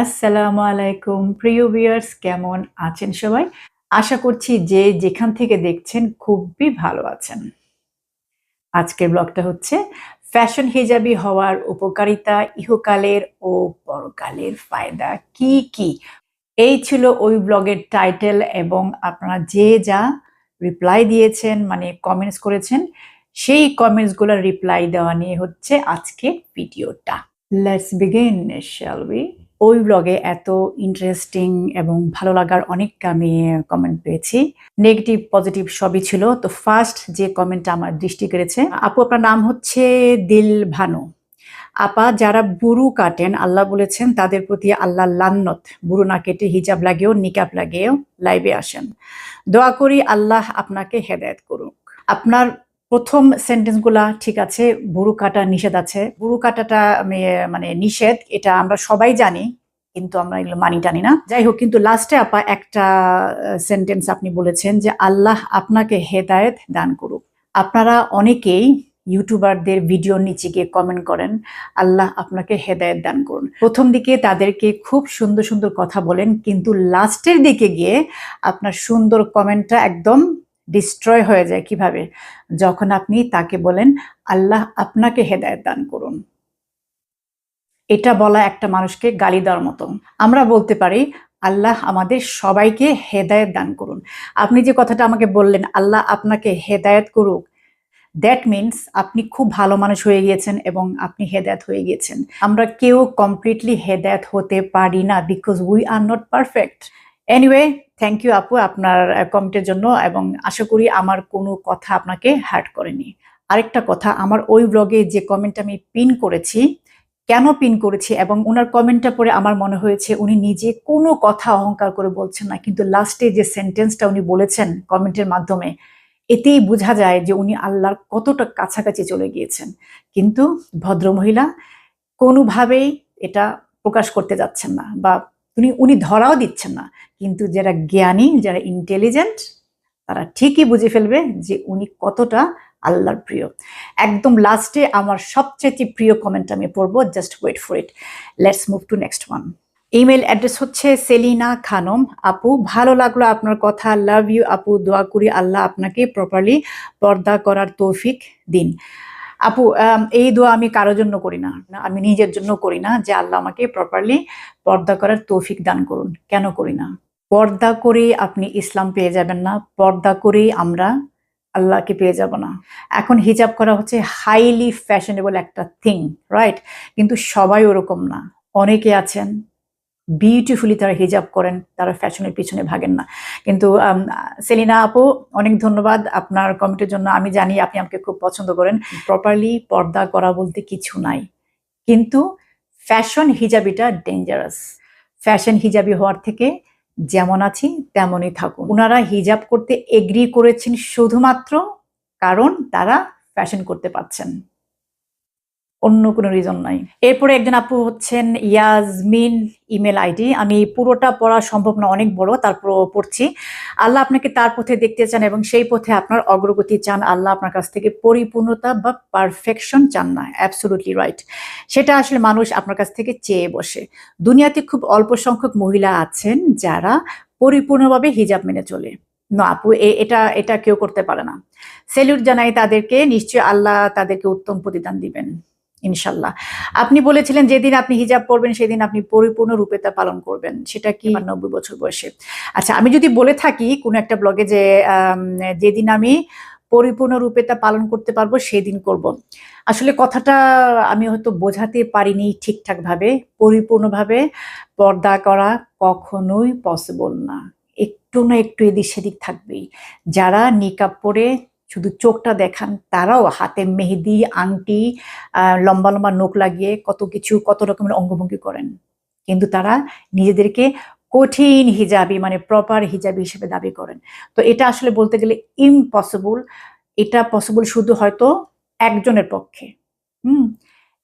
আসসালামু আলাইকুম। প্রিয় ভিউয়ার্স, কেমন আছেন সবাই? আশা করছি যে যেখান থেকে দেখছেন খুবই ভালো আছেন। আজকের ব্লগটা হচ্ছে, ফ্যাশন হিজাবি হওয়ার উপকারিতা, ইহকালের ও পরকালের ফায়দা কি কি? এই ছিল ওই ব্লগের টাইটেল এবং আপনারা যে যা রিপ্লাই দিয়েছেন মানে কমেন্টস করেছেন, সেই কমেন্টসগুলোর রিপ্লাই দেওয়া নিয়ে হচ্ছে আজকে ভিডিওটা। লেটস বিগিন শ্যাল উই ওই ব্লগে এত ইন্টারেস্টিং এবং ভালো লাগার অনেক আমি কমেন্ট পেয়েছি। নেগেটিভ পজিটিভ সবই ছিল। তো ফার্স্ট যে কমেন্টটা আমার দৃষ্টি কেড়েছে, আপু আপনার নাম হচ্ছে দিল ভানু। আপা যারা বুরু কাটেন, আল্লাহ বলেছেন তাদের প্রতি আল্লাহ লান্নত। বুরু না কেটে হিজাব লাগেও নিকাব লাগেও লাইভে আসেন। দোয়া করি আল্লাহ আপনাকে হেদায়েত করুক। আপনার প্রথম সেন্টেন্সগুলা ঠিক আছে, বুরু কাটা নিষেধ আছে। বুরু কাটাটা মানে নিষেধ, এটা আমরা সবাই জানি। কিন্তু আমরা এগুলো মানি টানি না। যাই হোক কিন্তু লাস্টে আপা একটা সেন্টেন্স আপনি বলেছেন যে, আল্লাহ আপনাকে হেদায়েত দান করুক। আপনারা অনেকেই ইউটিউবারদের ভিডিওর নিচে গিয়ে কমেন্ট করেন, আল্লাহ আপনাকে হেদায়েত দান করুন। প্রথম দিকে তাদেরকে খুব সুন্দর সুন্দর কথা বলেন, কিন্তু লাস্টের দিকে গিয়ে আপনার সুন্দর কমেন্টটা একদম ডিস্ট্রয় হয়ে যায় কীভাবে? যখন আপনি তাকে বলেন, আল্লাহ আপনাকে হেদায়েত দান করুন। এটা বলা একটা মানুষকে গালি দেওয়ার মতো আমরা বলতে পারি, আল্লাহ আমাদের সবাইকে হেদায়েত দান করুন। আপনি যে কথাটা আমাকে বললেন, আল্লাহ আপনাকে হেদায়েত করুক দ্যাট মিনস আপনি খুব ভালো মানুষ হয়ে গিয়েছেন এবং আপনি হেদায়েত হয়ে গিয়েছেন। আমরা কেউ কমপ্লিটলি হেদায়েত হতে পারি না because we are not perfect anyway thank you আপু আপনার কমেন্টের জন্য এবং আশা করি আমার কোনো কথা আপনাকে হার্ট করেনি। আরেকটা কথা, আমার ওই ব্লগে যে কমেন্ট আমি পিন করেছি কেন পিন করেছি এবং ওনার কমেন্টটা পরে আমার মনে হয়েছে উনি নিজে কোনো কথা অহংকার করে বলছেন না, কিন্তু লাস্টে যে সেন্টেন্সটা উনি বলেছেন কমেন্টের মাধ্যমে, এতেই বোঝা যায় যে উনি আল্লাহর কতটা কাছাকাছি চলে গিয়েছেন। কিন্তু ভদ্রমহিলা কোনোভাবেই এটা প্রকাশ করতে যাচ্ছেন না বা উনি উনি ধরাও দিচ্ছেন না, কিন্তু যারা জ্ঞানী, যারা ইন্টেলিজেন্ট তারা ঠিকই বুঝে ফেলবে যে উনি কতটা আল্লাহর প্রিয়। একদম লাস্টে আমার সবচেয়ে প্রিয় কমেন্ট আমি পড়ব just wait for it let's move to next one email address হচ্ছে সেলিনা খানম। আপু, ভালো লাগল আপনার কথা। লাভ ইউ আপু। দোয়া করি আল্লাহ আপনাকে প্রপারলি পর্দা করার তৌফিক দিন। আপু এই দোয়া আমি কারোর জন্য করি না। আমি নিজের জন্য করি না। যে আল্লাহ আমাকে প্রপারলি পর্দা করার তৌফিক দান করুন। কেন করি না? পর্দা করে আপনি ইসলাম পেয়ে যাবেন না। পর্দা করেই আমরা আল্লাহকে পেয়ে যাব না। এখন হিজাব করা হচ্ছে হাইলি ফ্যাশনেবল একটা থিং রাইট কিন্তু সবাই ওরকম না। অনেকে আছেন বিউটিফুলি তারা হিজাব করেন, তারা ফ্যাশনের পিছনে ভাগেন না। কিন্তু সেলিনা আপু, অনেক ধন্যবাদ আপনার কমেন্টের জন্য। আমি জানি আপনি আমাকে খুব পছন্দ করেন। প্রপারলি পর্দা করা বলতে কিছু নাই। কিন্তু ফ্যাশন হিজাবিটা ডেঞ্জারাস ফ্যাশন হিজাবি হওয়ার থেকে যেমন আছি, তেমনই থাকুন। ওনারা হিজাব করতে এগ্রি করেছেন শুধুমাত্র কারণ তারা ফ্যাশন করতে পারছেন। অন্য কোনো রিজন নাই। এরপরে একজন আপু হচ্ছেন ইয়াজমিন ইমেল আইডি। আমি পুরোটা পড়া সম্ভব না, অনেক বড় তারপর পড়ছি। আল্লাহ আপনাকে তার পথে দেখতে চান এবং সেই পথে আপনার অগ্রগতি চান। আল্লাহ আপনার কাছ থেকে পরিপূর্ণতা বা পারফেকশন চান না। অ্যাবসোলুটলি রাইট সেটা আসলে মানুষ আপনার কাছ থেকে চেয়ে বসে। দুনিয়াতে খুব অল্প সংখ্যক মহিলা আছেন যারা পরিপূর্ণভাবে হিজাব মেনে চলে। না, আপু এটা এটা কেউ করতে পারে না। সেলিউট জানাই তাদেরকে, নিশ্চয়ই আল্লাহ তাদেরকে উত্তম প্রতিদান দিবেন। ইনশাল্লাহ। আপনি বলেছিলেন যেদিন আপনি হিজাব পরবেন সেদিন আপনি পরিপূর্ণ রূপে তা পালন করবেন। সেটা কি আমার নব্বই বছর বয়সে? আচ্ছা আমি যদি বলে থাকি কোনো একটা ব্লগে যে যেদিন আমি পরিপূর্ণ রূপে তা পালন করতে পারব সেদিন করব। আসলে কথাটা আমি হয়তো বোঝাতে পারিনি ঠিকঠাক ভাবে পরিপূর্ণভাবে পর্দা করা কখনোই পসিবল না। একটু না একটু এদিক সেদিক থাকবেই। যারা নিকাব পরে শুধু চোখটা দেখান, তারাও হাতে মেহেদি, আংটি লম্বা লম্বা নোখ লাগিয়ে কত কিছু, কত রকমের অঙ্গভঙ্গি করেন। কিন্তু তারা নিজেদেরকে কঠিন হিজাবি মানে প্রপার হিজাবি হিসেবে দাবি করেন। তো এটা আসলে বলতে গেলে ইম্পসিবল এটা পসিবল শুধু হয়তো একজনের পক্ষে। হুম?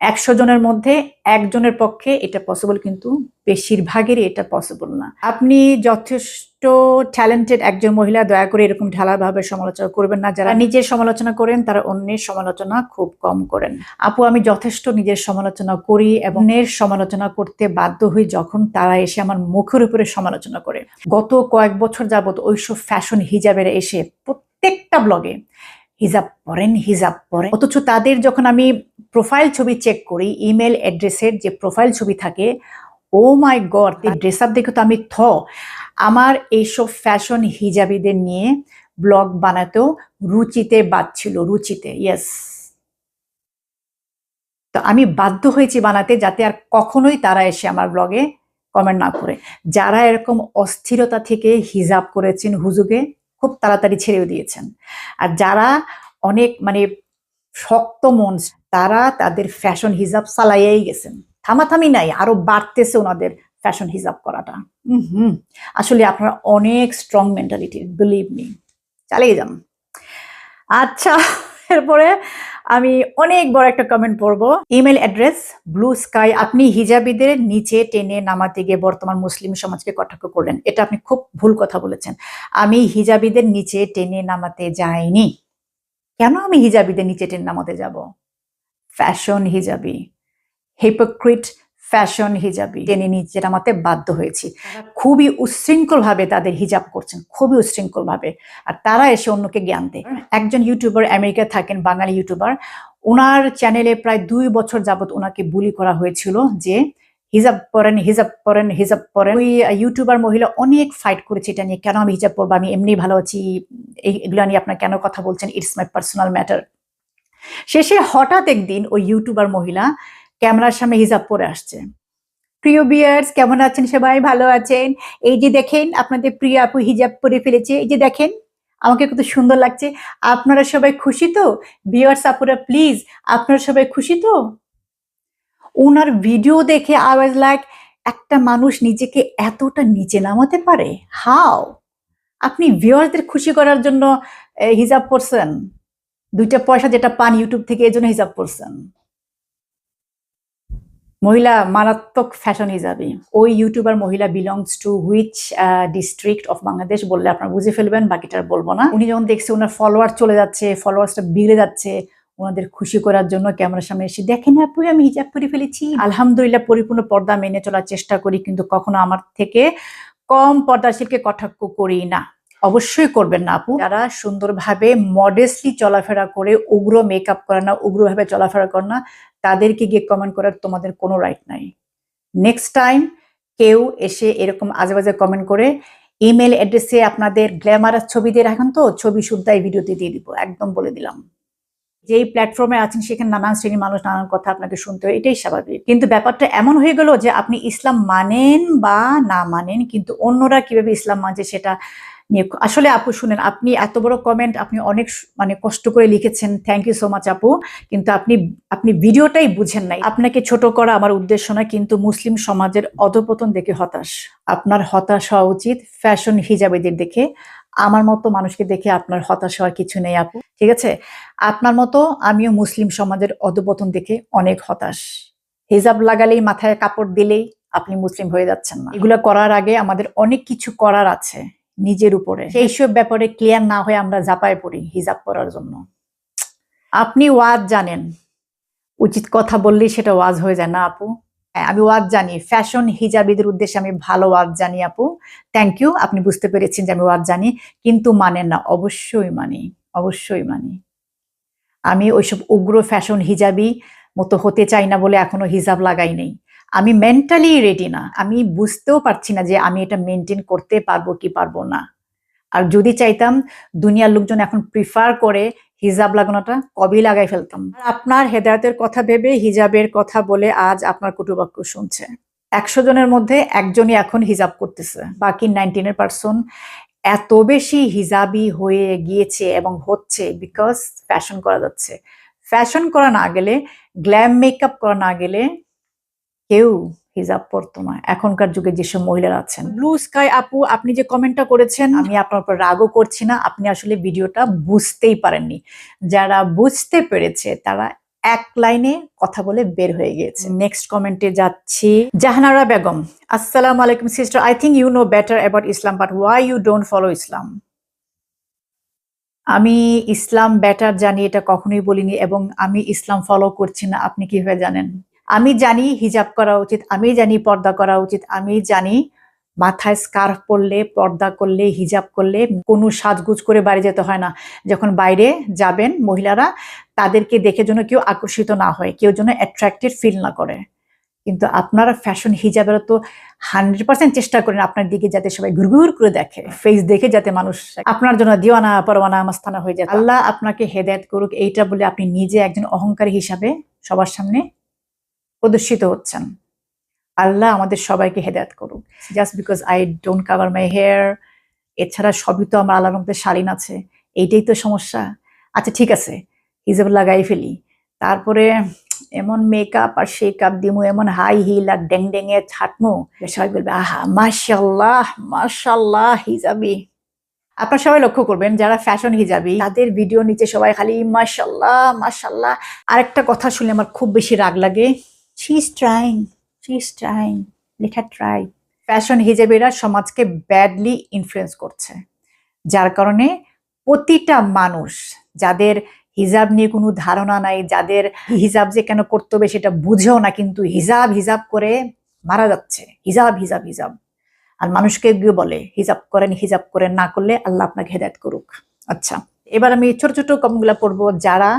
একশো জনের মধ্যে একজনের পক্ষে এটা পসিবল কিন্তু বেশিরভাগেরই এটা পসিবল না। আপনি যথেষ্ট ট্যালেন্টেড একজন মহিলা, দয়া করে এরকম ঢালাভাবে সমালোচনা করবেন না। যারা নিজের সমালোচনা করেন, তারা অন্যের সমালোচনা খুব কম করেন। আপু, আমি যথেষ্ট নিজের সমালোচনা করি এবং অন্যের সমালোচনা করতে বাধ্য হই যখন তারা এসে আমার মুখের উপরে সমালোচনা করে। গত কয়েক বছর যাবত ওইসব ফ্যাশন হিজাবের এসে প্রত্যেকটা ব্লগে হিজাব পরেন হিজাব পরেন অথচ তাদের যখন আমি প্রোফাইল ছবি চেক করি ইমেল অ্যাড্রেসের যে প্রোফাইল ছবি থাকে oh my god dress up দেখে তো আমি থ, আমার এইসব ফ্যাশন হিজাবিদের নিয়ে ব্লগ বানাতেও রুচিতে বাদছিল রুচিতে ইয়েস তো আমি বাধ্য হয়েছি বানাতে যাতে আর কখনোই তারা এসে আমার ব্লগে কমেন্ট না করে। যারা এরকম অস্থিরতা থেকে হিজাব করেছেন হুজুগে খুব তাড়াতাড়ি ছেড়েও দিয়েছেন। আর যারা অনেক মানে শক্ত মন, তারা তাদের ফ্যাশন হিজাব চালাইয়াই গেছেন। থামাথামি নাই, আরও বাড়তেছে ওনাদের ফ্যাশন হিজাব করাটা। হুম, আসলে আপনারা অনেক স্ট্রং মেন্টালিটি বিলিভ মি চালিয়ে যান। আচ্ছা এরপরে আমি অনেক বড় একটা কমেন্ট পড়ব। ইমেল অ্যাড্রেস ব্লু স্কাই আপনি হিজাবিদের নিচে টেনে নামাতে গিয়ে বর্তমান মুসলিম সমাজকে কটাক্ষ করলেন? এটা আপনি খুব ভুল কথা বলেছেন। আমি হিজাবিদের নিচে টেনে নামাতে যাইনি। কেন আমি হিজাবিদের নিচে টেনে নামাতে যাব? ফ্যাশন হিজাবি। হিপোক্রিট ফ্যাশন হিজাবি টেনে নিচে নামাতে বাধ্য হয়েছি। খুবই উচ্ছৃঙ্খল ভাবে তাদের হিজাব করছেন খুবই উচ্ছৃঙ্খল ভাবে আর তারা এসে অন্যকে জ্ঞান দেয়। একজন ইউটিউবার আমেরিকা থাকেন বাঙালি ইউটিউবার ওনার চ্যানেলে প্রায় দুই বছর যাবত ওনাকে বুলি করা হয়েছিল যে হিজাব পরেন হিজাব পরেন হিজাব পরেন। ওই ইউটিউবার মহিলা অনেক ফাইট করেছে এটা নিয়ে কেন আমি হিজাব পরবো আমি এমনি ভালো আছি এই- এগুলো নিয়ে আপনার কেন কথা বলছেন ইটস মাই পার্সোনাল ম্যাটার শেষে হঠাৎ একদিন ওই ইউটিউবার মহিলা ক্যামেরার সামনে হিজাব পরে আসছে। প্রিয় বিয়ার্স কেমন আছেন সবাই? ভালো আছেন? এই যে দেখেন, আপনাদের প্রিয় আপু হিজাব পরে ফেলেছে। এই যে দেখেন, আমাকে কত সুন্দর লাগছে। আপনারা সবাই খুশি তো? বিয়ার্স আপুরা প্লিজ আপনারা সবাই খুশি তো? ওনার ভিডিও দেখে আই ওয়াজ লাইক একটা মানুষ নিজেকে এতটা নিচে নামাতে পারে? হাও আপনি ভিউয়ারদের খুশি করার জন্য হিজাব পরছেন। দুইটা পয়সা যেটা পান ইউটিউব থেকে এই জন্য হিজাব পরছেন। মহিলা মারাত্মক ফ্যাশন হিসাবে ওই ইউটিউবার মহিলা belongs to which district of Bangladesh বললে আপনারা বুঝে ফেলবেন, বাকিটা বলব না। উনি যখন দেখছে ওনার ফলোয়ার চলে যাচ্ছে ফলোয়ার্সটা বিগড়ে যাচ্ছে, ওনাদের খুশি করার জন্য ক্যামেরার সামনে এসে দেখেন আপু, আমি হিজাব করে ফেলেছি। আলহামদুলিল্লাহ পরিপূর্ণ পর্দা মেনে চলার চেষ্টা করি, কিন্তু কখনো আমার থেকে কম পর্দাশীলকে কটাক্ষ করি না। অবশ্যই করবেন না আপু। যারা সুন্দরভাবে মডেস্টলি চলাফেরা করে, উগ্র মেকআপ করে না, উগ্রভাবে চলাফেরা করে না, তাদেরকে গিয়ে কমেন্ট করার তোমাদের কোনো রাইট নাই। নেক্সট টাইম কেউ এসে এরকম আজে বাজে কমেন্ট করে ইমেল অ্যাড্রেসে আপনাদের গ্ল্যামারাস ছবি দিয়ে রাখেন তো, ছবি শুদ্ধ এই ভিডিওতে দিয়ে দিব, একদম বলে দিলাম। যেই প্ল্যাটফর্মে আছেন সেখানে নানান শ্রেণির মানুষ নানান কথা আপনাকে শুনতে হয়, এটাই স্বাভাবিক। কিন্তু ব্যাপারটা এমন হয়ে গেল যে আপনি ইসলাম মানেন বা না মানেন, কিন্তু অন্যরা কীভাবে ইসলাম মানছে সেটা আসলে আপু, শুনেন, আপনি এত বড় কমেন্ট আপনি অনেক মানে কষ্ট করে লিখেছেন। থ্যাংক ইউ সো মাচ আপু। কিন্তু আপনি আপনি ভিডিওটাই বুঝেন নাই। আপনাকে ছোট করা আমার উদ্দেশ্য নয়, কিন্তু মুসলিম সমাজের অধপতন দেখে হতাশ। আপনার হতাশ হওয়া উচিত ফ্যাশন হিজাবেদের দেখে। আমার মতো মানুষকে দেখে আপনার হতাশ হওয়ার কিছু নেই, আপু। ঠিক আছে? আপনার মতো আমিও মুসলিম সমাজের অধপতন দেখে অনেক হতাশ। হিজাব লাগালেই মাথায় কাপড় দিলেই আপনি মুসলিম হয়ে যাচ্ছেন না। এগুলো করার আগে আমাদের অনেক কিছু করার আছে। নিজের উপরে। সেই সব ব্যাপারে ক্লিয়ার না হয়ে আমরা জাপায় পড়ি হিজাব পরার জন্য। আপনি ওয়াজ জানেন। উচিত কথা বললেই সেটা ওয়াজ হয়ে যায়। না আপু হ্যাঁ আমি ওয়াজ জানি। ফ্যাশন হিজাবিদের উদ্দেশ্যে আমি ভালো ওয়াজ জানি আপু। থ্যাংক ইউ আপনি বুঝতে পেরেছেন যে আমি ওয়াজ জানি। কিন্তু মানেন না, অবশ্যই মানি অবশ্যই মানি। আমি ওইসব উগ্র ফ্যাশন হিজাবি মতো হতে চাই না বলে এখনও হিজাব লাগাই নেই। আমি মেন্টালি রেডি না। আমি বুঝতেও পারছি না যে আমি এটা মেনটেন করতে পারব কি পারব না। আর যদি চাইতাম, দুনিয়ার লোকজন এখন প্রিফার করে হিজাব লাগানোটা কবেই লাগাই ফেলতাম। আপনার হেদায়তের কথা ভেবে, হিজাবের কথা বলে আজ আপনার কুটুবাক্য শুনছে। একশো জনের মধ্যে একজনই এখন হিজাব করতেছে। বাকি নাইনটিনের পার্সন এত বেশি হিজাবি হয়ে গিয়েছে এবং হচ্ছে বিকজ ফ্যাশন করা যাচ্ছে। ফ্যাশন করা না গেলে গ্ল্যাম মেকআপ করা না গেলে কেউ হিজাব পরতো না এখনকার যুগে যেসব মহিলারা আছেন। ব্লু স্কাই আপু আপনি যে কমেন্টটা করেছেন। আমি আপনার উপর রাগও করছি না আপনি আসলে ভিডিওটা বুঝতেই পারেননি। যারা বুঝতে পেরেছে তারা এক লাইনে কথা বলে বের হয়ে গিয়েছে। নেক্সট কমেন্টে যাচ্ছি জাহানারা বেগম। আসসালাম আলাইকুম sister I think you know better about Islam but why you don't follow Islam আমি ইসলাম বেটার জানি এটা কখনোই বলিনি এবং আমি ইসলাম ফলো করছি না আপনি কীভাবে জানেন? আমি জানি হিজাব করা উচিত, আমি জানি পর্দা করা উচিত, আমি জানি মাথায় স্কার্ফ পরলে, পর্দা করলে, হিজাব করলে কোনো সাজগুজ করে বাড়ি যেতে হয় না। যখন বাইরে যাবেন মহিলারা, তাদেরকে দেখে যেন কেউ আকর্ষিত না হয়, কেউ যেন অ্যাট্রাক্টেড ফিল না করে। কিন্তু আপনারা ফ্যাশন হিজাবের তো হান্ড্রেড পার্সেন্ট চেষ্টা করেন আপনার দিকে যাতে সবাই ঘুরঘুর করে দেখে ফেস দেখে যাতে মানুষ আপনার জন্য দিওয়ানা পরওয়ানা মাস্তানা হয়ে যায়। আল্লাহ আপনাকে হেদায়ত করুক, এইটা বলে আপনি নিজে একজন অহংকারী হিসাবে সবার সামনে প্রদর্শিত হচ্ছেন। আল্লাহ আমাদের সবাইকে হেদায়ত করুক। Just because I don't cover my hair এছাড়া সবই তো আমার আল্লাহর মধ্যে শালীন আছে, এইটাই তো সমস্যা। আচ্ছা ঠিক আছে, হিজাব লাগাই ফেলি। তারপরে এমন মেকআপ আর শেকআপ দিমু, এমন হাই হিল আর ড্যাং ড্যাং ড্যাঙে ছাটমু। সবাই বলবে, আহা মাশাল্লাহ মাশাল্লাহ হিজাবি। আপনারা সবাই লক্ষ্য করবেন, যারা ফ্যাশন হিজাবি, তাদের ভিডিও নিচে সবাই খালি মাশাল্লাহ মাশাল্লাহ আরেকটা কথা শুনে আমার খুব বেশি রাগ লাগে। She trying she is trying লেখা ট্রাই ফ্যাশন হিজাবিরা সমাজকে ব্যাডলি ইনফ্লুয়েন্স করছে। যার কারণে প্রতিটা মানুষ যাদের হিজাব নিয়ে কোনো ধারণা নাই, যাদের হিজাব যে কেন করতে হবে সেটা বুঝেও না, কিন্তু হিজাব হিজাব করে মারা যাচ্ছে। হিজাব হিজাব হিজাব। আর মানুষকে গিয়ে বলে, হিজাব করেন হিজাব করেন, না করলে আল্লাহ আপনাকে হেদায়ত করুক। আচ্ছা এবার আমি ছোট ছোট কমগুলো পড়ব। যারা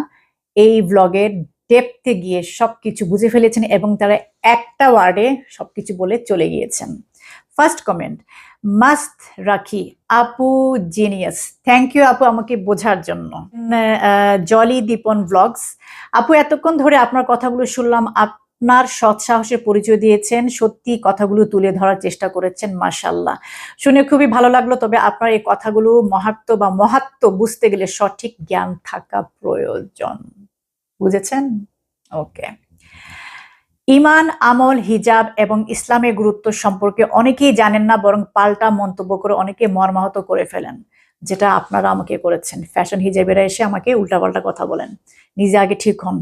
এই ব্লগের ডেপতে গিয়ে সবকিছু বুঝে ফেলেছেন এবং তারা একটা ওয়ার্ডে সবকিছু বলে চলে গিয়েছেন। ফার্স্ট কমেন্ট মাস্ত রাখি আপু জিনিয়াস থ্যাংক ইউ আপু আমাকে বোঝার জন্য। জলি দীপন ব্লগস আপু এতক্ষণ ধরে আপনার কথাগুলো শুনলাম আপনার সৎ সাহসের পরিচয় দিয়েছেন সত্যি কথাগুলো তুলে ধরার চেষ্টা করেছেন মাশাল্লাহ শুনে খুবই ভালো লাগল তবে আপনার এই কথাগুলো মহাত্ম বা মহাত্ম বুঝতে গেলে সঠিক জ্ঞান থাকা প্রয়োজন। বুঝেছেন? ওকে। ইমান, আমল, হিজাব এবং ইসলামের গুরুত্ব সম্পর্কে অনেকেই জানেন না, বরং পাল্টা মন্তব্য করে অনেকে মর্মাহত করে ফেলেন, যেটা আপনারা আমাকে করেছেন। ফ্যাশন হিজাবেরা এসে আমাকে উল্টাপাল্টা কথা বলেন। নিজে আগে ঠিক হন।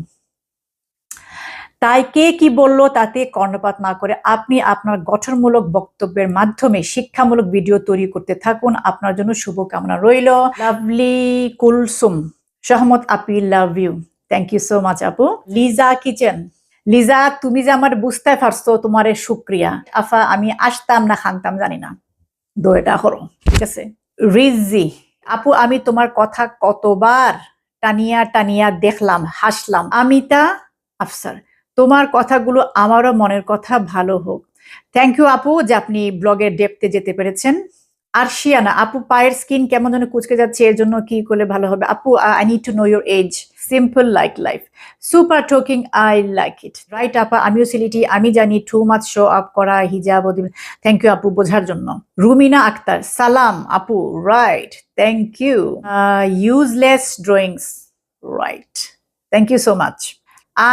তাই কে কি বলল তাতে কর্ণপাত না করে আপনি আপনার গঠনমূলক বক্তব্যের মাধ্যমে শিক্ষামূলক ভিডিও তৈরি করতে থাকুন। আপনার জন্য শুভকামনা রইল। লাভলি কুলসুম। সহমত আপি, love you. Thank you so much আপু লিজা কিচেন লিজা তুমি যে আমার বুঝতে পারছ তোমার শুক্রিয়া আফা, আমি আসতাম না, খানতাম, জানি না। দো এটা করো, ঠিক আছে? রিজি, আপু, আমি তোমার কথা কতবার টানিয়া টানিয়া দেখলাম, হাসলাম। আমিতা, আফসার, তোমার কথাগুলো আমারও মনের কথা ভালো হোক। থ্যাংক ইউ আপু, যে আপনি ব্লগের ডেপতে যেতে পেরেছেন। আর শিয়ানা আপু পায়ের স্কিন কেমন যেন কুচকে যাচ্ছে, এর জন্য কি করলে ভালো হবে? আপু I need to know your age simple like life super talking I like it right আপা, আমিও সিলিটি আমি জানি টু মাছ শো আপ করা হিজাব থ্যাংক ইউ আপু, বোঝার জন্য। রুমিনা আক্তার, সালাম, আপু right thank you useless drawings right thank you so much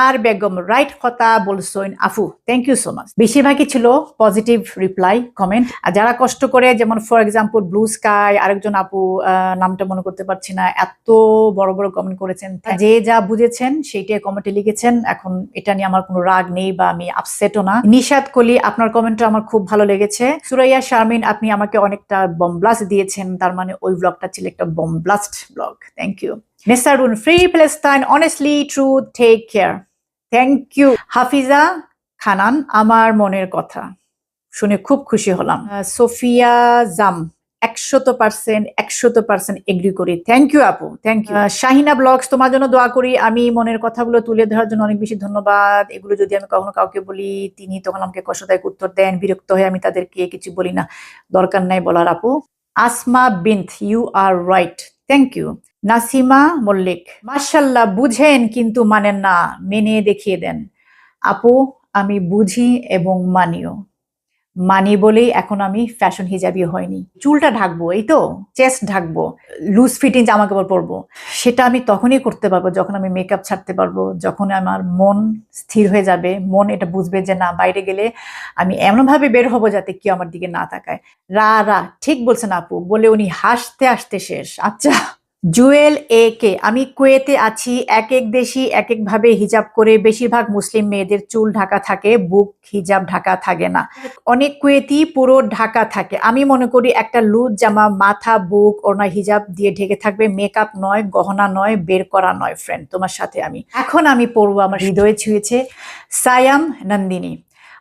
R Begum right কথা বলছেন আফু। থ্যাংক ইউ সো মাচ বেশিরভাগই ছিল পজিটিভ রিপ্লাই কমেন্ট আর যারা কষ্ট করে, যেমন ফর এক্সাম্পল ব্লু স্কাই আরেকজন আপু নামটা মনে করতে পারছি না, এত বড় বড় কমেন্ট করেছেন। যে যা বুঝেছেন, সেইটাই কমেন্টে লিখেছেন। এখন এটা নিয়ে আমার কোনো রাগ নেই বা আমি আপসেটও না। নিশাদ কলি, আপনার কমেন্টটা আমার খুব ভালো লেগেছে। সুরাইয়া শারমিন, আপনি আমাকে অনেকটা বম ব্লাস্ট দিয়েছেন। তার মানে ওই ব্লগটা ছিল একটা bomb blast blog thank you Nesarun free Palestine honestly true take care thank you Hafiza Khanan আমার মনের কথা। শুনে খুব খুশি হলাম। সোফিয়া জাম একশত পার্সেন্ট একশত পার্সেন্ট এগ্রি করি। থ্যাংক ইউ আপু থ্যাংক ইউ শাহিনা ব্লগস তোমার জন্য দোয়া করি। আমি মনের কথাগুলো তুলে ধরার জন্য অনেক বেশি ধন্যবাদ। এগুলো যদি আমি কখনো কাউকে বলি, তিনি তখন আমাকে কষ্টদায়ক উত্তর দেন, বিরক্ত হয়ে আমি তাদেরকে কিছু বলি না। দরকার নাই বলার, আপু। Asma বিন্থ you are right thank you Nasima Mallik মার্শাল্লাহ বুঝেন কিন্তু মানেন না, মেনে দেখিয়ে দেন। আপু, আমি বুঝি এবং মানিও। মানি বলেই এখন আমি ফ্যাশন হিজাবি হয়নি। চুলটা ঢাকবো, এই তো, চেস্ট ঢাকবো লুজ ফিটিং জামা কাপড় পরবো। সেটা আমি তখনই করতে পারব যখন আমি মেকআপ ছাড়তে পারব, যখন আমার মন স্থির হয়ে যাবে, মন এটা বুঝবে যে না, বাইরে গেলে আমি এমনভাবে বের হব যাতে কেউ আমার দিকে না তাকায়। রা রা, ঠিক বলছেন আপু, বলে উনি হাসতে হাসতে শেষ। আচ্ছা। জুয়েল এ কে। আমি কুয়েতে আছি এক এক দেশি এক একভাবে হিজাব করে বেশিরভাগ মুসলিম মেয়েদের চুল ঢাকা থাকে বুক হিজাব ঢাকা থাকে না। অনেক কুয়েতি পুরো ঢাকা থাকে। আমি মনে করি একটা লুজ জামা মাথা বুক ওনা হিজাব দিয়ে ঢেকে থাকবে। মেকআপ নয় গহনা নয় বের করা নয় ফ্রেন্ড তোমার সাথে আমি। এখন আমি পড়ব আমার হৃদয়ে ছুঁয়েছে সায়াম নন্দিনী।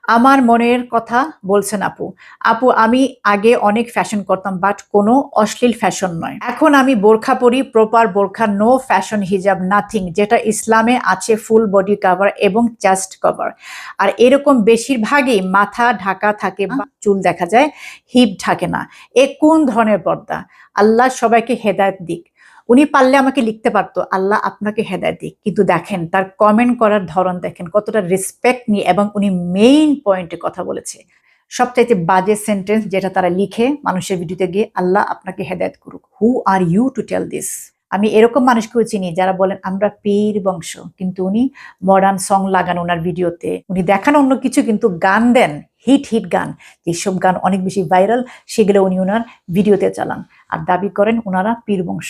আমার মনের কথা বলছেন আপু। আপু আমি আগে অনেক ফ্যাশন করতাম বাট কোনো অশ্লীল ফ্যাশন নয়। এখন আমি বোরখা পরি প্রপার বোরখা নো ফ্যাশন হিজাব নাথিং যেটা ইসলামে আছে ফুল বডি কভার এবং চেস্ট কভার আর এরকম বেশিরভাগই মাথা ঢাকা থাকে বা চুল দেখা যায় হিপ ঢাকে না। এ কোন ধরনের পর্দা? আল্লাহ সবাইকে হেদায়ত দিক। উনি পারলে আমাকে লিখতে পারতো, আল্লাহ আপনাকে হেদায়ত দিক। কিন্তু দেখেন, তার কমেন্ট করার ধরন দেখেন, কতটা রেসপেক্ট নিয়ে এবং উনি মেইন পয়েন্টে কথা বলেছে। সবচাইতে বাজে সেন্টেন্স যেটা তারা লিখে মানুষের ভিডিওতে গিয়ে, আল্লাহ আপনাকে হেদায়ত করুক। Who are you to tell this আমি এরকম মানুষকেও চিনি যারা বলেন, আমরা পীর বংশ। কিন্তু উনি মডার্ন সং লাগান ওনার ভিডিওতে উনি দেখান অন্য কিছু, কিন্তু গান দেন হিট হিট গান। যেসব গান অনেক বেশি ভাইরাল সেগুলো উনি ওনার ভিডিওতে চালান। আর দাবি করেন ওনারা পীর বংশ।